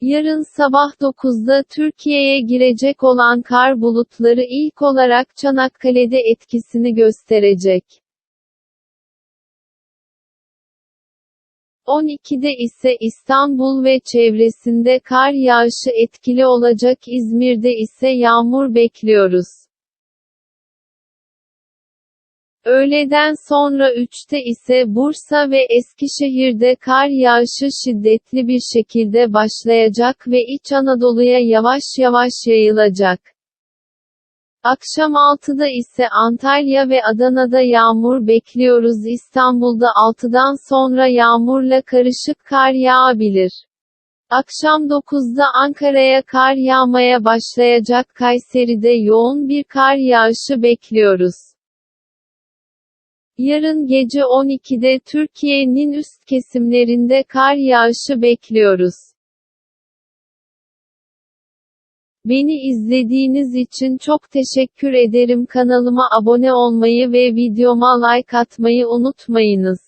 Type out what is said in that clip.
Yarın sabah 9'da Türkiye'ye girecek olan kar bulutları ilk olarak Çanakkale'de etkisini gösterecek. 12'de ise İstanbul ve çevresinde kar yağışı etkili olacak İzmir'de ise yağmur bekliyoruz. Öğleden sonra 3'te ise Bursa ve Eskişehir'de kar yağışı şiddetli bir şekilde başlayacak ve İç Anadolu'ya yavaş yavaş yayılacak. Akşam 6'da ise Antalya ve Adana'da yağmur bekliyoruz. İstanbul'da 6'dan sonra yağmurla karışık kar yağabilir. Akşam 9'da Ankara'ya kar yağmaya başlayacak. Kayseri'de yoğun bir kar yağışı bekliyoruz. Yarın gece 12'de Türkiye'nin üst kesimlerinde kar yağışı bekliyoruz. Beni izlediğiniz için çok teşekkür ederim. Kanalıma abone olmayı ve videoma like atmayı unutmayınız.